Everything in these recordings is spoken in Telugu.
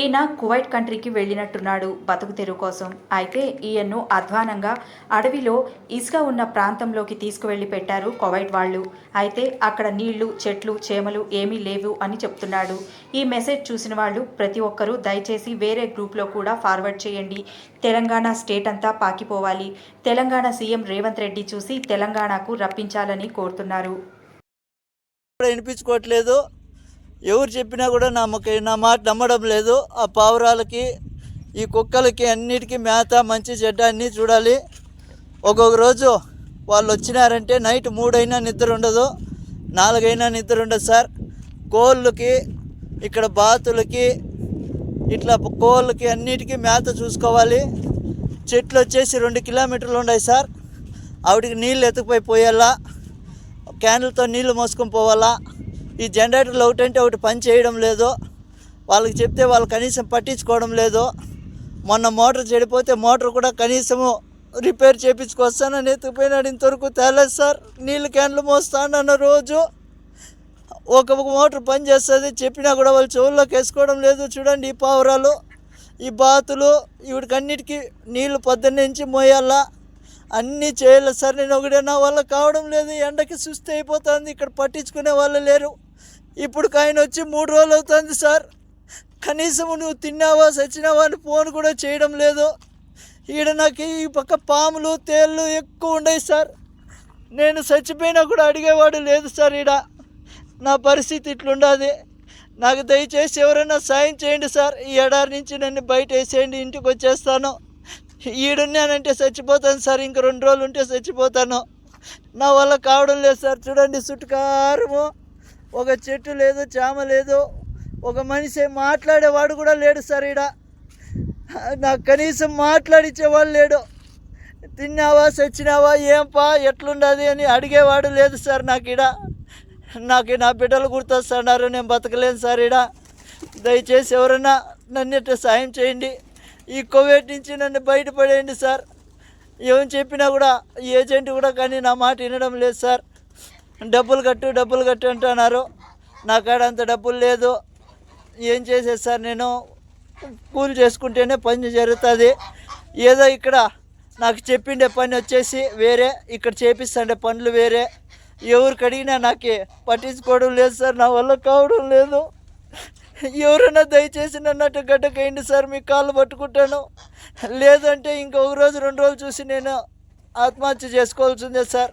ఈయన కువైట్ కంట్రీకి వెళ్ళినట్టున్నాడు బతుకు తెరువు కోసం. అయితే ఈయన్ను అధ్వానంగా అడవిలో ఇసుక ఉన్న ప్రాంతంలోకి తీసుకువెళ్ళి పెట్టారు కువైట్ వాళ్ళు. అయితే అక్కడ నీళ్ళు చెట్లు చేమలు ఏమీ లేవు అని చెప్తున్నాడు. ఈ మెసేజ్ చూసిన వాళ్ళు ప్రతి ఒక్కరూ దయచేసి వేరే గ్రూప్లో కూడా ఫార్వర్డ్ చేయండి. తెలంగాణ స్టేట్ అంతా పాకిపోవాలి. తెలంగాణ సీఎం రేవంత్ రెడ్డి చూసి తెలంగాణకు రప్పించాలని కోరుతున్నారు. వినిపించుకోవట్లేదు. ఎవరు చెప్పినా కూడా నమ్మక నా మాట నమ్మడం లేదు. ఆ పావురాలకి ఈ కుక్కలకి అన్నిటికీ మేత మంచి చెడ్డ అన్నీ చూడాలి. ఒక్కొక్క రోజు వాళ్ళు వచ్చినారంటే నైట్ మూడైనా నిద్ర ఉండదు నాలుగైనా నిద్ర ఉండదు సార్. కోళ్ళకి ఇక్కడ బాతులకి ఇట్లా కోళ్ళకి అన్నిటికీ మేత చూసుకోవాలి. చెట్లు వచ్చేసి రెండు కిలోమీటర్లు ఉన్నాయి సార్. ఆవిడికి నీళ్ళు ఎత్తుకుపోయి పోయేలా క్యాన్లతో నీళ్ళు మోసుకొని పోవాలా. ఈ జనరేటర్లు ఒకటంటే ఒకటి పని చేయడం లేదు వాళ్ళకి చెప్తే వాళ్ళు కనీసం పట్టించుకోవడం లేదు మొన్న మోటార్ చెడిపోతే మోటార్ కూడా కనీసము రిపేర్ చేయించుకొస్తానని ఎత్తుకుపోయినాడు. ఇంతవరకు తేలేదు సార్. నీళ్ళు క్యాన్లు మోస్తానన్న రోజు ఒక మోటార్ పని చేస్తుంది. చెప్పినా కూడా వాళ్ళు చెవుల్లోకి వేసుకోవడం లేదు. చూడండి ఈ పావురాలు ఈ బాతులు వీటికి అన్నిటికీ నీళ్ళు పొద్దున్నుంచి మోయాలా. అన్నీ చేయాలి సార్. నేను ఒకటే నా వల్ల కావడం లేదు. ఎండకి సుస్థి అయిపోతుంది. ఇక్కడ పట్టించుకునే వాళ్ళు లేరు. ఇప్పుడు ఆయన వచ్చి మూడు రోజులు అవుతుంది సార్. కనీసం నువ్వు తిన్నావా చచ్చినావా అని ఫోన్ కూడా చేయడం లేదు. ఈడ నాకు ఈ పక్క పాములు తేళ్ళు ఎక్కువ ఉన్నాయి సార్. నేను చచ్చిపోయినా కూడా అడిగేవాడు లేదు సార్ ఈడ. నా పరిస్థితి ఇట్లుండదు. నాకు దయచేసి ఎవరైనా సాయం చేయండి సార్. ఈ ఎడారి నుంచి నన్ను బయట వేసేయండి ఇంటికి వచ్చేస్తాను. ఈడున్నానంటే చచ్చిపోతాను సార్. ఇంక రెండు రోజులు ఉంటే చచ్చిపోతాను. నా వల్ల కావడం లేదు సార్. చూడండి చుట్టుకారము ఒక చెట్టు లేదు చామ లేదు. ఒక మనిషి మాట్లాడేవాడు కూడా లేడు సార్ ఈడ. నాకు కనీసం మాట్లాడిచ్చేవాడు లేడు. తిన్నావా చచ్చినావా ఏం పా ఎట్లుండదు అని అడిగేవాడు లేదు సార్ నాకు ఈడ. నాకు నా బిడ్డలు గుర్తొస్తున్నారు నేను బతకలేను సార్ ఈడ. దయచేసి ఎవరన్నా నన్ను ఇట్లా సాయం చేయండి. ఈ కోవిడ్ నుంచి నన్ను బయటపడేయండి సార్. ఏం చెప్పినా కూడా ఏజెంట్ కూడా కానీ నా మాట వినడం లేదు సార్. డబ్బులు కట్టు డబ్బులు కట్టు అంటున్నారు. నా కాడ అంత డబ్బులు లేదు. ఏం చేసేది సార్ నేను? కూలి చేసుకుంటేనే పని జరుగుతుంది. ఏదో ఇక్కడ నాకు చెప్పిండే పని వచ్చేసి వేరే ఇక్కడ చేపిస్తుండే పనులు వేరే. ఎవరికి అడిగినా నాకు పట్టించుకోవడం లేదు సార్ నా వల్ల కావడం లేదు. ఎవరైనా దయచేసి నన్నట్టు అటు సార్ మీ కాళ్ళు పట్టుకుంటాను. లేదంటే ఇంకొక రోజు రెండు రోజులు చూసి నేను ఆత్మహత్య చేసుకోవాల్సిందే సార్.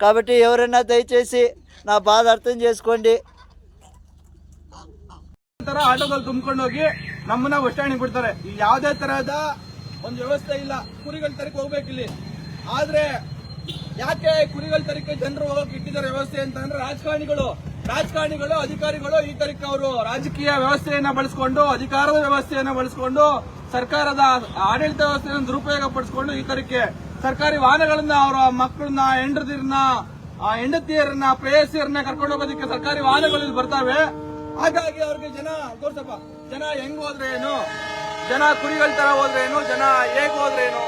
కాబట్టి ఎవరైనా దయచేసి నా బాధ అర్థం చేసుకోండి. ತರ ಆಟೋಗಳು ತುಂಬಿಕೊಂಡೋಗಿ ನಮ್ಮನ್ನ ಬಸ್ ಬಿಡ್ತಾರೆ. ಬಿಡ್ತಾರೆ ಯಾವುದೇ ತರಹದ ಒಂದು ವ್ಯವಸ್ಥೆ ಇಲ್ಲ. ಕುರಿಗಳ ತರಕ್ಕೆ ಹೋಗ್ಬೇಕಿಲ್ಲಿ ಆದ್ರೆ ಯಾಕೆ ಕುರಿಗಳ ತರಕ್ಕೆ ಜನರು ಹೋಗಕ್ಕೆ ಇಟ್ಟಿದ್ದಾರೆ ವ್ಯವಸ್ಥೆ ಅಂತ ರಾಜಕಾರಣಿಗಳು. ರಾಜಕಾರಣಿಗಳು, ಅಧಿಕಾರಿಗಳು ಈ ತರಕ್ಕೆ ಅವರು ರಾಜಕೀಯ ವ್ಯವಸ್ಥೆಯನ್ನ ಬಳಸಿಕೊಂಡು, ಅಧಿಕಾರದ ವ್ಯವಸ್ಥೆಯನ್ನ ಬಳಸಿಕೊಂಡು, ಸರ್ಕಾರದ ಆಡಳಿತ ವ್ಯವಸ್ಥೆಯನ್ನು ದುರುಪಯೋಗ ಪಡಿಸಿಕೊಂಡು ಈ ತರಕ್ಕೆ ಸರ್ಕಾರಿ ವಾಹನಗಳನ್ನ ಅವರ ಮಕ್ಕಳನ್ನ ಹೆಂಡತಿರನ್ನ ಹೆಂಡತಿಯರನ್ನ ಪ್ರೇಯಸಿಯರನ್ನ ಕರ್ಕೊಂಡು ಹೋಗೋದಕ್ಕೆ ಸರ್ಕಾರಿ ವಾಹನಗಳು ಬರ್ತಾವೆ. ಹಾಗಾಗಿ ಅವ್ರಿಗೆ ಜನ, ತೋರ್ಸಪ್ಪ, ಜನ ಹೆಂಗ್ ಹೋದ್ರೆ ಏನು? ಜನ ಕುರಿಗಳ ತರ ಹೋದ್ರೆ ಏನು? ಜನ ಹೇಗ್ ಹೋದ್ರೆ ಏನು?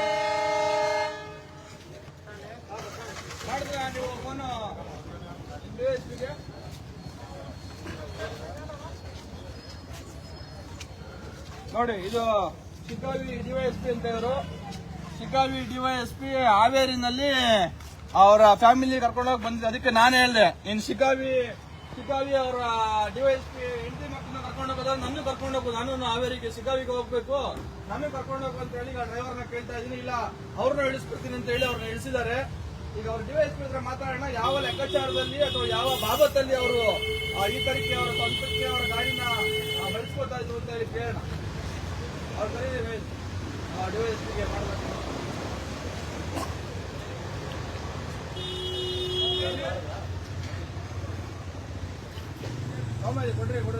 ನೋಡಿ, ಇದು ಶಿಕಾವಿ ಡಿವೈಎಸ್ಪಿ ಅಂತ ಇವರು ಶಿಕಾವಿ ಡಿವೈಎಸ್ಪಿ ಹಾವೇರಿನಲ್ಲಿ ಅವರ ಫ್ಯಾಮಿಲಿ ಕರ್ಕೊಂಡೋಗಿ ಬಂದಿದ್ದೆ. ಅದಕ್ಕೆ ನಾನೇ ಹೇಳ್ದೆ, ನೀನು ಶಿಕಾವಿ ಶಿಕಾವಿ ಅವರ ಡಿವೈಎಸ್ಪಿ ಹೆಂಡತಿ ಮಕ್ಕಳನ್ನ ಕರ್ಕೊಂಡು ಹೋಗೋದ? ನನ್ನ ಹೋಗೋದು ನಾನು ಹಾವೇರಿಗೆ ಶಿಕಾವಿಗೆ ಹೋಗ್ಬೇಕು. ನಾನು ಕರ್ಕೊಂಡು ಹೋಗು ಅಂತ ಹೇಳಿ ಡ್ರೈವರ್ನ ಕೇಳ್ತಾ ಇದೀನಿ ಇಲ್ಲ, ಅವ್ರನ್ನ ಇಳಿಸ್ಬಿಡ್ತೀನಿ ಅಂತ ಹೇಳಿ ಅವ್ರನ್ನ ಇಳಿಸಿದ್ದಾರೆ. ಈಗ ಅವ್ರ ಡಿವೈಎಸ್ಪಿ ಹತ್ರ ಮಾತಾಡೋಣ. ಯಾವ ಲೆಕ್ಕಾಚಾರದಲ್ಲಿ ಅಥವಾ ಯಾವ ಬಾಬತ್ತಲ್ಲಿ ಅವರು ಈ ತರಕ್ಕೆ ಅವರ ಸ್ವಂತಕ್ಕೆ ಅವರ ಗಾಡಿನ ಬೆಳೆಸ್ಕೊತಾ ಇದ್ರು ಅಂತ ಹೇಳಿ ಕೇಳೋಣ. ಅವ್ರ ಸರಿ ಡಿವೈಎಸ್ಪಿಗೆ ಮಾಡಬೇಕು. மாதிரி கொண்டே கொடு